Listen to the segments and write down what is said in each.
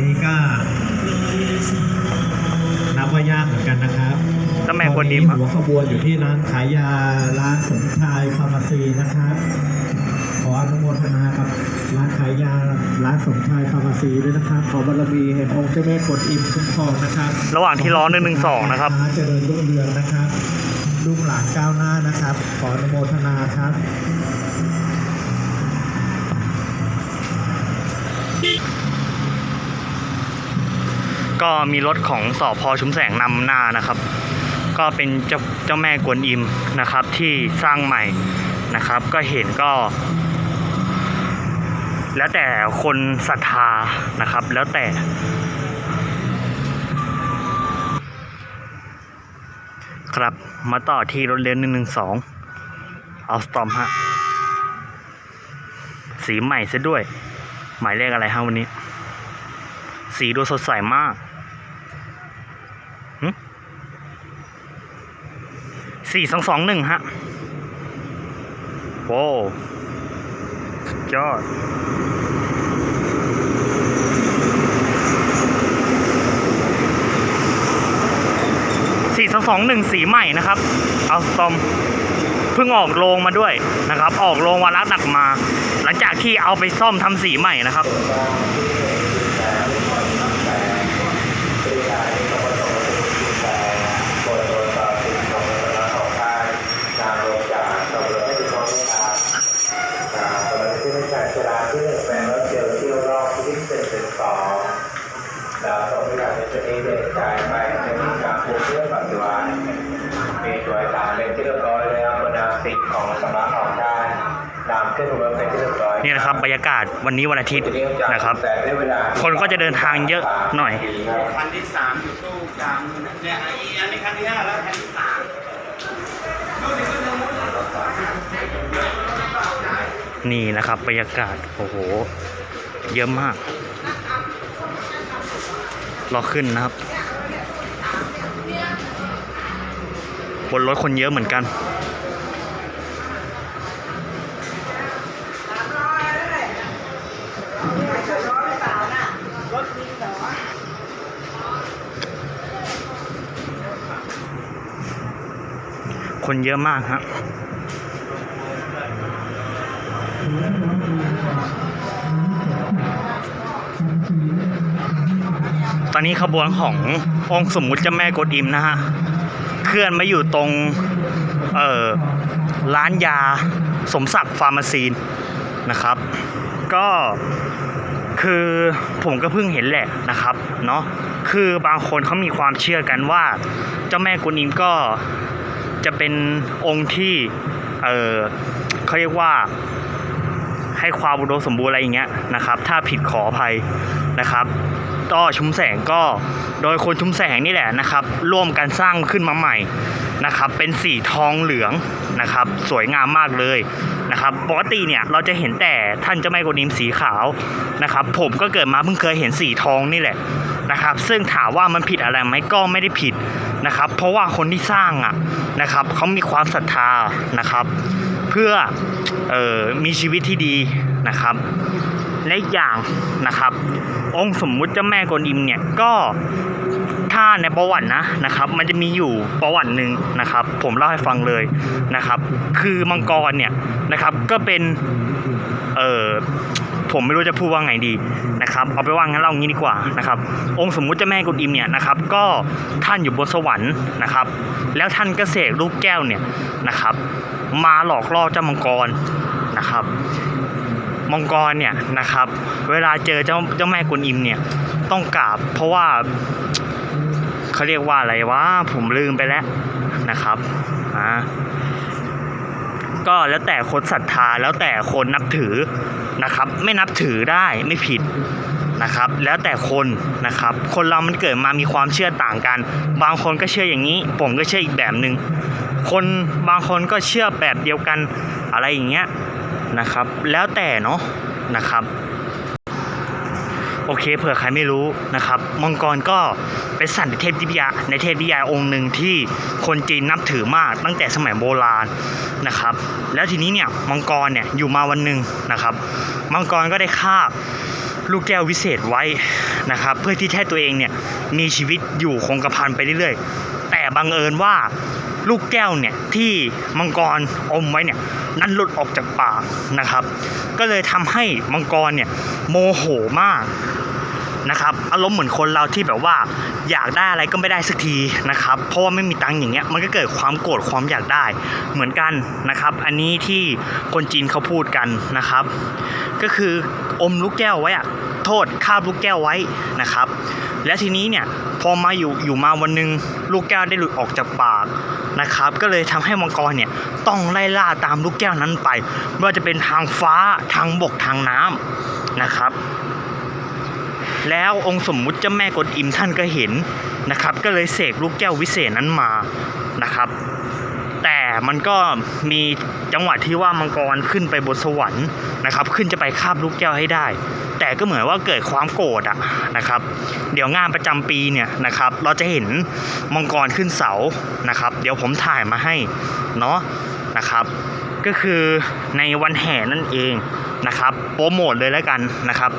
นี้ก็นับว่ายากเหมือนกันนะครับเจ้าแม่กวนอิมตคอรับหัวขบวนอยู่ที่ร้านขายยาร้านสมชายฟาร์มาซีนะครับขออนุโมทนากับร้านขายยาร้านสมชายฟาร์มาซีด้วยนะครับขอบารมีแห่งองค์เจ้าแม่กวนอิมคุ้มครองนะครับระหว่างที่ร้อนหนึ่งหนึ่งสองนะครับ เจริญรุ่งเรืองนะครับลูกหลานก้าวหน้านะครับ ขออนุโมทนาครับ ก็มีรถของสอพอชุมแสงนำหน้านะครับ ก็เป็นเจ้าเจ้าแม่กวนอิมนะครับ ที่สร้างใหม่นะครับ ก็เห็นก็ แล้วแต่คนศรัทธานะครับ แล้วแต่ครับมาต่อที่รถเลี้ยวหนึ่งหนึ่งสองเอาสตอมฮะ สีใหม่ซะด้วย หมายเลขอะไรฮะวันนี้ สีดูสดใสมาก สี่สองสองหนึ่งฮะโว้สุดยอดสี่สองสองหนึ่งสีใหม่นะครับ เอาตอมเพิ่งออกโรงมาด้วยนะครับ ออกโรงวาระหนักมา หลังจากที่เอาไปซ่อมทำสีใหม่นะครับ ดาวสองพิการในตัวเองเด็กจ่ายไปจะมีการปลูกเรื่องปัจจุบันมีตัวสารเป็นที่เรียบร้อยแล้วบรรดาสิทธิ์ของสำนักของชาตินำขึ้นรถเป็นที่เรียบร้อย นี่นะครั บรรยากาศวันนี้วันอาทิตย์นะครับ คนก็จะเดินทางเยอะหน่อย คันที่สามอยู่ตู้กลางนู่นน่ะเนี่ยอันนี้คันที่ห้าแล้วคันที่สามนี่นะครับบรรยากาศโอ้โห เยอะมาก รอขึ้นนะครับ บนรถคนเยอะเหมือนกัน คนเยอะมากฮะตอนนี้ขบวนขององค์สมมุติเจ้าแม่กวนอิมนะฮะ เคลื่อนมาอยู่ตรง เอ่อ ร้านยาสมศักดิ์ฟาร์มาซีนนะครับ ก็คือผมก็เพิ่งเห็นแหละนะครับ เนาะคือบางคนเขามีความเชื่อกันว่า เจ้าแม่กวนอิมก็ จะเป็นองค์ที่ เออเขาเรียกว่าให้ความอุดมสมบูรณ์อะไรอย่างเงี้ยนะครับ ถ้าผิดขออภัยนะครับต่อชุมแสงก็โดยคนชุมแสงนี่แหละนะครับ ร่วมกันสร้างขึ้นมาใหม่ นะครับเป็นสีทองเหลืองนะครับสวยงามมากเลยนะครับปกติเนี่ยเราจะเห็นแต่ท่านเจ้าแม่กวนอิมสีขาวนะครับผมก็เกิดมาเพิ่งเคยเห็นสีทองนี่แหละนะครับซึ่งถามว่ามันผิดอะไรไหมก็ไม่ได้ผิดนะครับเพราะว่าคนที่สร้างอะนะครับเขามีความศรัทธานะครับ เพื่อออมีชีวิตที่ดีนะครับ และอย่างนะครับ องค์สมมุติเจ้าแม่กวนอิมเนี่ยก็ถ้าในประวัตินะนะครับ มันจะมีอยู่ประวัติหนึ่งนะครับ ผมเล่าให้ฟังเลยนะครับ คือมังกรเนี่ยนะครับก็เป็นเออผมไม่รู้จะพูดว่าไงดีนะครับ เอาไปว่างั้นเล่างี้ดีกว่านะครับ องค์สมมุติเจ้าแม่กวนอิมเนี่ยนะครับ ก็ท่านอยู่บนสวรรค์นะครับ แล้วท่านก็เสกลูกแก้วเนี่ยนะครับ มาหลอกล่อเจ้ามังกรนะครับ มังกรเนี่ยนะครับ เวลาเจอเจ้าเจ้าแม่กวนอิมเนี่ย ต้องกราบเพราะว่าเขาเรียกว่าอะไรวะผมลืมไปแล้วนะครับอ่าก็แล้วแต่คนศรัทธาแล้วแต่คนนับถือนะครับ ไม่นับถือได้ไม่ผิดนะครับ แล้วแต่คนนะครับ คนเรามันเกิดมามีความเชื่อต่างกัน บางคนก็เชื่ออย่างนี้ ผมก็เชื่ออีกแบบหนึ่งคนบางคนก็เชื่อแบบเดียวกันอะไรอย่างเงี้ย นะครับ แล้วแต่เนาะนะครับ โอเคเผื่อใครไม่รู้นะครับ มังกรก็เป็นสัตว์ในเทพวิทยาในเทพวิทยาองค์หนึ่งที่คนจีนนับถือมากตั้งแต่สมัยโบราณนะครับ แล้วทีนี้เนี่ยมังกรเนี่ยอยู่มาวันหนึ่งนะครับ มังกรก็ได้คาบลูกแก้ววิเศษไว้นะครับ เพื่อที่จะให้ตัวเองเนี่ยมีชีวิตอยู่คงกระพันไปเรื่อยๆ แต่บังเอิญว่า ลูกแก้วเนี่ยที่มังกรอมไว้เนี่ยนั้นหลุดออกจากปากนะครับ ก็เลยทำให้มังกรเนี่ยโมโหมากนะครับอารมณ์เหมือนคนเราที่แบบว่าอยากได้อะไรก็ไม่ได้สักทีนะครับ เพราะว่าไม่มีตังค์อย่างเงี้ยมันก็เกิดความโกรธความอยากได้เหมือนกันนะครับ อันนี้ที่คนจีนเขาพูดกันนะครับ ก็คืออมลูกแก้วไว้อะโทษคาบลูกแก้วไว้นะครับ และทีนี้เนี่ยพอมาอยู่อยู่มาวันหนึง ลูกแก้วได้หลุดออกจากปาก นะครับ ก็เลยทำให้มังกรเนี่ยต้องไล่ล่าตามลูกแก้วนั้นไปไม่ว่าจะเป็นทางฟ้าทางบกทางน้ำนะครับ แล้วองค์สมมุติเจ้าแม่กดอิมท่านก็เห็นนะครับ ก็เลยเสกลูกแก้ววิเศษนั้นมานะครับ แต่มันก็มีจังหวะที่ว่ามังกรขึ้นไปบนสวรรค์นะครับ ขึ้นจะไปคาบลูกแก้วให้ได้ แต่ก็เหมือนว่าเกิดความโกรธอะนะครับ เดี๋ยวงานประจำปีเนี่ยนะครับ เราจะเห็นมังกรขึ้นเสานะครับ เดี๋ยวผมถ่ายมาให้เนาะนะครับ ก็คือในวันแห่นั่นเองนะครับโปรโมทเลยแล้วกันนะครับ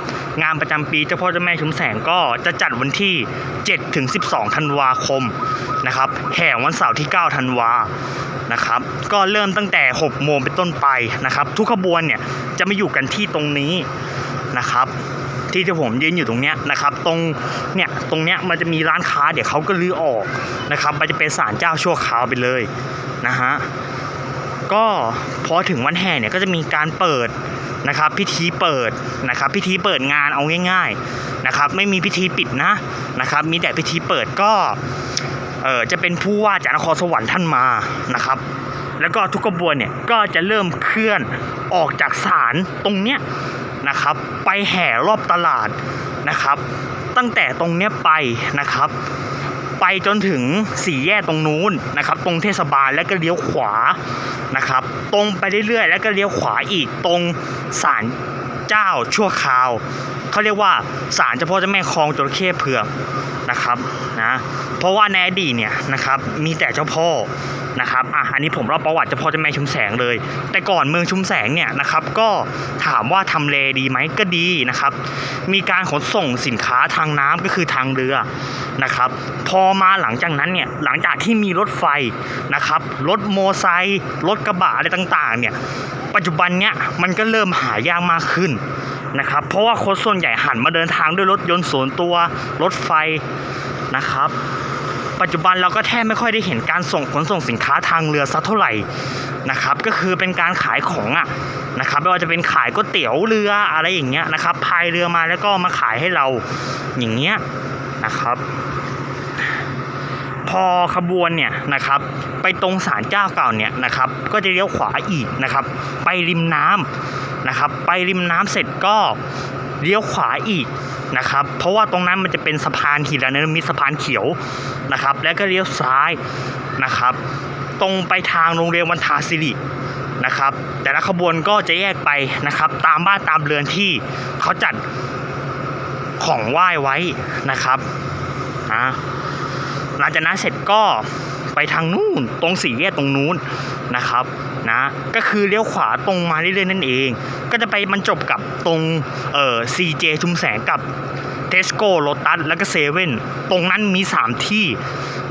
งานประจำปีเจ้าพ่อเจ้าแม่ชุมแสงก็จะจัดวันที่ 7 ถึง 12 ธันวาคมนะครับแห่วันเสาร์ที่ 9 ธันวานะครับก็เริ่มตั้งแต่ 6 โมงเป็นต้นไปนะครับ ทุกขบวนเนี่ยจะมาอยู่กันที่ตรงนี้นะครับ ที่ที่ผมยืนอยู่ตรงเนี้ยนะครับตรงเนี่ยตรงเนี้ยมันจะมีร้านค้าเดี๋ยวเขาก็รื้อออกนะครับมันจะเป็นศาลเจ้าชั่วคราวไปเลยนะฮะ ก็พอถึงวันแห่เนี่ยก็จะมีการเปิดนะครับ พิธีเปิดนะครับ พิธีเปิดงานเอาง่าย ๆนะครับ ไม่มีพิธีปิดนะนะครับ มีแต่พิธีเปิดก็เออจะเป็นผู้ว่าจากนครสวรรค์ท่านมานะครับ แล้วก็ทุกกระบวนเนี่ยก็จะเริ่มเคลื่อนออกจากศาลตรงเนี้ยนะครับ ไปแห่รอบตลาดนะครับ ตั้งแต่ตรงเนี้ยไปนะครับ ไปจนถึงสี่แยกตรงนู้นนะครับ ตรงเทศบาลแล้วก็เลี้ยวขวานะครับ ตรงไปเรื่อยๆ แล้วก็เลี้ยวขวาอีกตรงศาลเจ้าชั่วคราว เขาเรียกว่าศาลเจ้าพ่อเจ้าแม่คลองจระเข้เผือกนะครับนะเพราะว่าในอดีตเนี่ยนะครับมีแต่เจ้าพ่อนะครับอะอันนี้ผมเล่าประวัติเจ้าพ่อเจ้าแม่ชุมแสงเลย แต่ก่อนเมืองชุมแสงเนี่ยนะครับก็ถามว่าทำเลดีไหมก็ดีนะครับ มีการขนส่งสินค้าทางน้ำก็คือทางเรือนะครับ พอมาหลังจากนั้นเนี่ยหลังจากที่มีรถไฟนะครับรถโมไซค์รถกระบะอะไรต่างๆเนี่ยปัจจุบันเนี่ยมันก็เริ่มหายากมากขึ้นนะครับ เพราะว่าคนส่วนใหญ่หันมาเดินทางด้วยรถยนต์ส่วนตัวรถไฟนะครับ ปัจจุบันเราก็แทบไม่ค่อยได้เห็นการส่งขนส่งสินค้าทางเรือสักเท่าไหร่นะครับ ก็คือเป็นการขายของอะนะครับไม่ว่าจะเป็นขายก๋วยเตี๋ยวเรืออะไรอย่างเงี้ยนะครับพายเรือมาแล้วก็มาขายให้เราอย่างเงี้ยนะครับ พอขบวนเนี่ยนะครับ ไปตรงศาลเจ้าเก่าเนี่ยนะครับ ก็จะเลี้ยวขวาอีกนะครับ ไปริมน้ำนะครับ ไปริมน้ำเสร็จก็ เลี้ยวขวาอีกนะครับ เพราะว่าตรงนั้นมันจะเป็นสะพานหินเนรมิตสะพานเขียวนะครับ แล้วก็เลี้ยวซ้ายนะครับ ตรงไปทางโรงเรียนวันทาสิรินะครับ แต่ละขบวนก็จะแยกไปนะครับ ตามบ้านตามเรือนที่เขาจัดของไหว้ไว้นะครับนะหลังจากนั้นเสร็จก็ ทางนู่นตรงสี่แยกตรงนู้นนะครับนะก็คือเลี้ยวขวาตรงมาเรื่อยๆนั่นเอง ก็จะไปบรรจบกับตรงเอ่อซีเจชุมแสงกับเทสโก้โ t ตัสแล้วก็เซเว่นตรงนั้นมี 3 ที่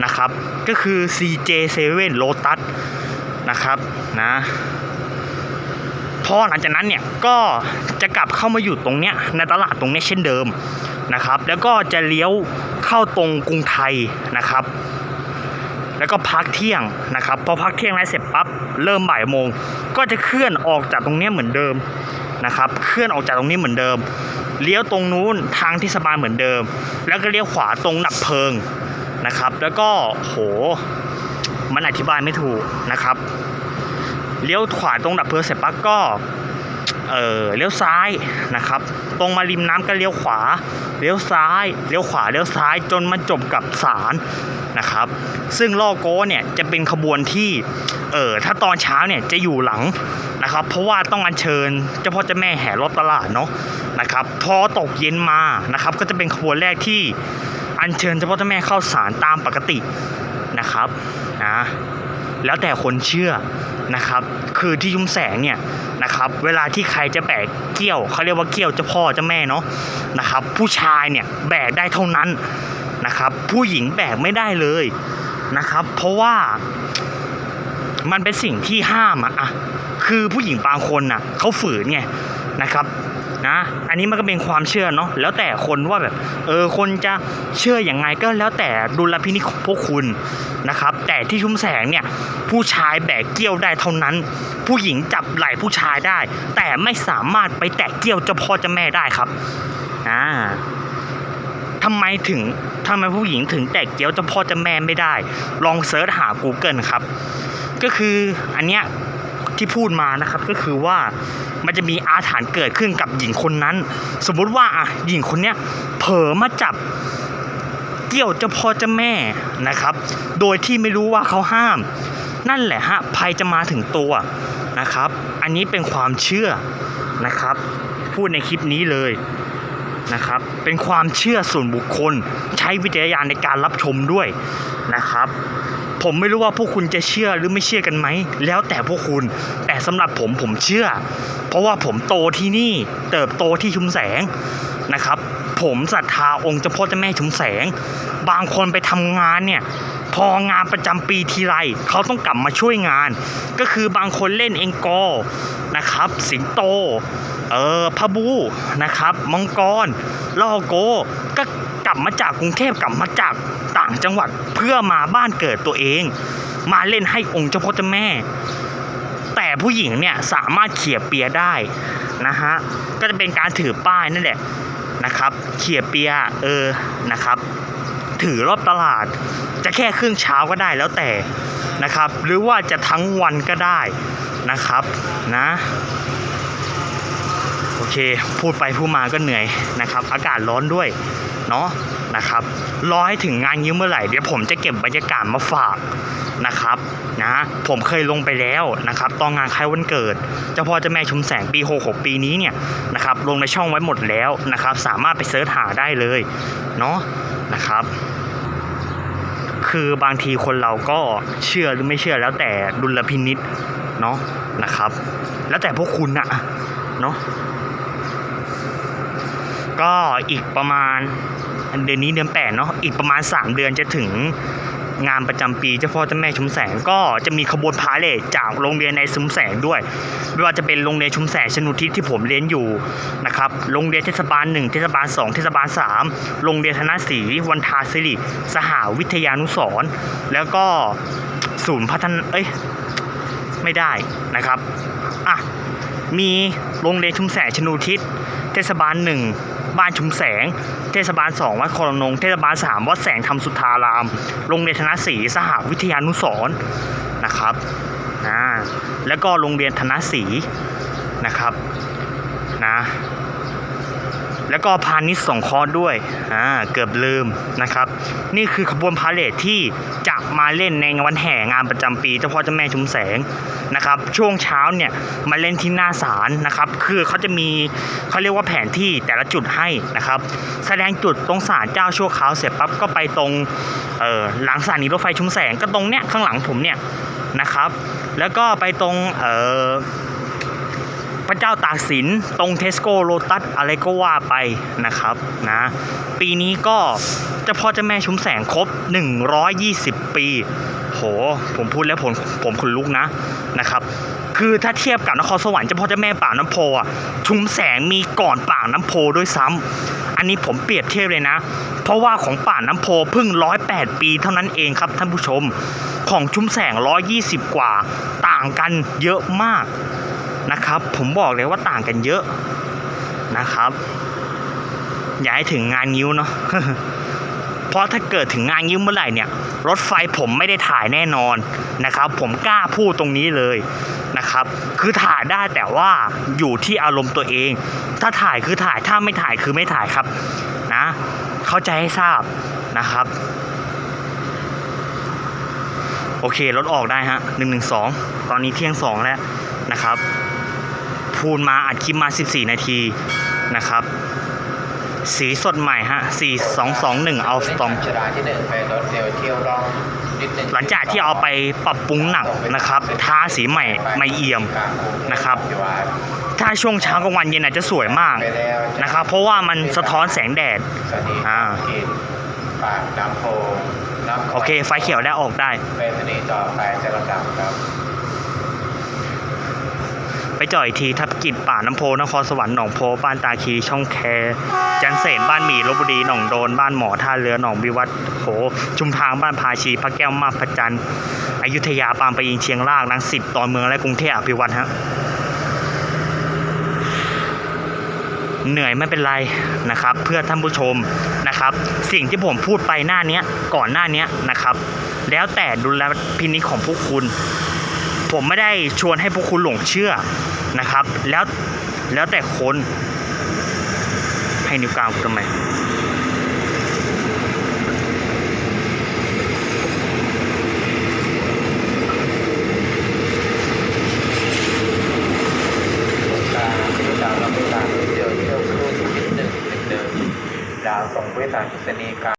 นะครับ ก็คือ CJ 7โ o ตัสนะครับนะพอหลังจากนั้นเนี่ยก็จะกลับเข้ามาอยู่ตรงเนี้ยในตลาดตรงเนี้ยเช่นเดิมนะครับ แล้วก็จะเลี้ยวเข้าตรงกรุงไทยนะครับ แล้วก็พักเที่ยงนะครับพอพักเที่ยงแล้วเสร็จปั๊บเริ่มบ่ายโมง ก็จะเคลื่อนออกจากตรงนี้เหมือนเดิมนะครับเคลื่อนออกจากตรงนี้เหมือนเดิม เลี้ยวตรงนู้นทางเทศบาลเหมือนเดิม แล้วก็เลี้ยวขวาตรงดับเพลิงนะครับ แล้วก็โหมันอธิบายไม่ถูกนะครับเลี้ยวขวาตรงดับเพลิงเสร็จปั๊บก็ เออเลี้ยวซ้ายนะครับ ตรงมาริมน้ำก็เลี้ยวขวา เลี้ยวซ้ายเลี้ยวขวาเลี้ยวซ้ายจนมาจบกับศาลนะครับ ซึ่งล่อโก้เนี่ยจะเป็นขบวนที่เออถ้าตอนเช้าเนี่ยจะอยู่หลังนะครับ เพราะว่าต้องอัญเชิญเจ้าพ่อเจ้าแม่แห่รอบตลาดเนาะนะครับ พอตกเย็นมานะครับ ก็จะเป็นขบวนแรกที่อัญเชิญเจ้าพ่อเจ้าแม่เข้าศาลตามปกตินะครับนะ แล้วแต่คนเชื่อนะครับ คือที่ชุมแสงเนี่ยนะครับ เวลาที่ใครจะแบกเกี้ยวเขาเรียกว่าเกี้ยวเจ้าพ่อเจ้าแม่เนาะนะครับ ผู้ชายเนี่ยแบกได้เท่านั้นนะครับ ผู้หญิงแบกไม่ได้เลยนะครับ เพราะว่ามันเป็นสิ่งที่ห้ามอะอะคือผู้หญิงบางคนน่ะเขาฝืนไงนะครับ นะ อันนี้มันก็เป็นความเชื่อเนาะแล้วแต่คนว่าแบบเออคนจะเชื่ออย่างไงก็แล้วแต่ดุลพินิจของพวกคุณนะครับ แต่ที่ชุมแสงเนี่ยผู้ชายแบกเกี้ยวได้เท่านั้น ผู้หญิงจับไหล่ผู้ชายได้ แต่ไม่สามารถไปแตะเกี้ยวเจ้าพ่อเจ้าแม่ได้ครับอ่าทำไมถึงทำไมผู้หญิงถึงแตะเกี้ยวเจ้าพ่อเจ้าแม่ไม่ได้ ลองเซิร์ชหา Google ครับ ก็คืออันเนี้ย ที่พูดมานะครับก็คือว่ามันจะมีอาถรรพ์เกิดขึ้นกับหญิงคนนั้น สมมุติว่าอะหญิงคนเนี้ยเผลอมาจับเกี่ยวเจ้าพ่อเจ้าแม่นะครับ โดยที่ไม่รู้ว่าเขาห้าม นั่นแหละฮะภัยจะมาถึงตัวนะครับ อันนี้เป็นความเชื่อนะครับ พูดในคลิปนี้เลย นะครับ เป็นความเชื่อส่วนบุคคล ใช้วิจารณญาณในการรับชมด้วยนะครับ ผมไม่รู้ว่าพวกคุณจะเชื่อหรือไม่เชื่อกันไหม แล้วแต่พวกคุณ แต่สำหรับผมผมเชื่อ เพราะว่าผมโตที่นี่ เติบโตที่ชุมแสงนะครับ ผมศรัทธาองค์เจ้าพ่อเจ้าแม่ชุมแสง บางคนไปทำงานเนี่ย พองานประจำปีทีไรเขาต้องกลับมาช่วยงาน ก็คือบางคนเล่นเองกอร์นะครับ สิงโต เออพะบูนะครับ มังกรล่อโก ก็กลับมาจากกรุงเทพกลับมาจากต่างจังหวัดเพื่อมาบ้านเกิดตัวเอง มาเล่นให้องค์เจ้าพ่อเจ้าแม่ แต่ผู้หญิงเนี่ยสามารถเขี่ยเปียได้นะฮะ ก็จะเป็นการถือป้ายนั่นแหละนะครับ เขียเปียเออนะครับ ถือรอบตลาด จะแค่ครึ่งเช้าก็ได้แล้วแต่นะครับ หรือว่าจะทั้งวันก็ได้นะครับนะโอเค พูดไปพูดมาก็เหนื่อยนะครับ อากาศร้อนด้วย เนาะนะครับรอให้ถึงงานยิ้มเมื่อไหร่เดี๋ยวผมจะเก็บบรรยากาศมาฝากนะครับนะผมเคยลงไปแล้วนะครับตอนงานคล้ายวันเกิดเจ้าพ่อเจ้าแม่ชุมแสงปี66ปีนี้เนี่ยนะครับลงในช่องไว้หมดแล้วนะครับ สามารถไปเสิร์ชหาได้เลยเนาะนะครับ คือบางทีคนเราก็เชื่อหรือไม่เชื่อแล้วแต่ดุลพินิษเนาะนะครับ แล้วแต่พวกคุณอะเนาะก็อีกประมาณ เดือนนี้เดือนแปดเนาะอีกประมาณ 3 เดือนจะถึงงานประจำปีเจ้าพ่อเจ้าแม่ชุมแสงก็จะมีขบวนพาเหรดจากโรงเรียนในชุมแสงด้วย ไม่ว่าจะเป็นโรงเรียนชุมแสงชนุทิศที่ผมเรียนอยู่นะครับโรงเรียนเทศบาล 1 เทศบาล 2 เทศบาล 3 โรงเรียนธนศรีวันทาสิริสหาวิทยานุสรแล้วก็ศูนย์พัฒนาเอ้ยไม่ได้นะครับอะ มีโรงเรียนชุมแสงชนูทิศ เทศบาลหนึ่งบ้านชุมแสง เทศบาลสองวัดคลองนง เทศบาลสามวัดแสงธรรมสุทธาราม โรงเรียนธนศรีสหวิทยานุสรนะครับนะแล้วก็โรงเรียนธนศรีนะครับนะ แล้วก็พาณิชย์สงเคราะห์ด้วยอ่าเกือบลืมนะครับ นี่คือขบวนพาเหรดที่จะมาเล่นในวันแห่งานประจำปีเจ้าพ่อเจ้าแม่ชุมแสงนะครับ ช่วงเช้าเนี่ยมาเล่นที่หน้าศาลนะครับ คือเขาจะมีเขาเรียกว่าแผนที่แต่ละจุดให้นะครับ แสดงจุดตรงศาลเจ้าชั่วคราวเสร็จปั๊บก็ไปตรงเอ่อหลังสถานีรถไฟชุมแสงก็ตรงเนี้ยข้างหลังผมเนี่ยนะครับ แล้วก็ไปตรงเอ่อ พระเจ้าตากสินตรงเทสโก้โลตัสอะไรก็ว่าไปนะครับนะปีนี้ก็เจ้าพ่อเจ้าแม่ชุมแสงครบ 120 ปี โห ผมพูดแล้วผมผมขนลุกนะนะครับคือถ้าเทียบกับนครสวรรค์เจ้าพ่อเจ้าแม่ป่าน้ำโพอะชุมแสงมีก่อนป่าน้ำโพด้วยซ้ำอันนี้ผมเปรียบเทียบเลยนะ เพราะว่าของป่าน้ำโพเพิ่ง108ปีเท่านั้นเองครับท่านผู้ชม ของชุมแสง120กว่า ต่างกันเยอะมาก นะครับ ผมบอกเลยว่าต่างกันเยอะนะครับ อย่าให้ถึงงานนิ้วเนาะเพราะถ้าเกิดถึงงานยิ้วเมื่อไหร่เนี่ย รถไฟผมไม่ได้ถ่ายแน่นอนนะครับ ผมกล้าพูดตรงนี้เลยนะครับ คือถ่ายได้แต่ว่าอยู่ที่อารมณ์ตัวเอง ถ้าถ่ายคือถ่ายถ้าไม่ถ่ายคือไม่ถ่ายครับนะ เข้าใจให้ทราบนะครับ โอเครถออกได้ฮะหนึ่งหนึ่งสองตอนนี้เที่ยงสองแล้วนะครับ พูนมาอัดคลิปมา 14 นาทีนะครับ สีสดใหม่ฮะ 4221 เอาสตอมหนึ่งเป็นรถเร็วเที่ยวร่องหลังจากที่เอาไปปรับปรุงหนักนะครับทาสีใหม่ไม่เอี่ยมนะครับ ถ้าช่วงเช้ากับวันเย็นอาจจะสวยมากนะครับ เพราะว่ามันสะท้อนแสงแดดอ่าโอเค ไฟเขียวได้ออกได้ไปสนีต่อไปจะลำดับครับ ไปจ่อยทีทับกิจป่าน้ำโพนครสวรรค์หนองโพบ้านตาคีช่องแคจันเสนบ้านหมีลบบุรีหนองโดนบ้านหมอท่าเรือหนองวิวัฒโหชุมทางบ้านพาชีพระแก้วมาพระจันทร์อยุธยาปางปะอินเชียงรากนังสิตตอนเมืองและกรุงเทพอภิวัตรฮะเหนื่อยไม่เป็นไรนะครับ เพื่อท่านผู้ชมนะครับ สิ่งที่ผมพูดไปหน้านี้ก่อนหน้านี้นะครับ แล้วแต่ดุลพินิจของพวกคุณ ผมไม่ได้ชวนให้พวกคุณหลงเชื่อนะครับ แล้วแล้วแต่คนให้นิ้วกลางทำไมดาวดาวเราไปตามเดี๋ยวเที่ยวครูนิดหนึ่งหนึ่งเดิมดาวส่งไปตามกิษณีกา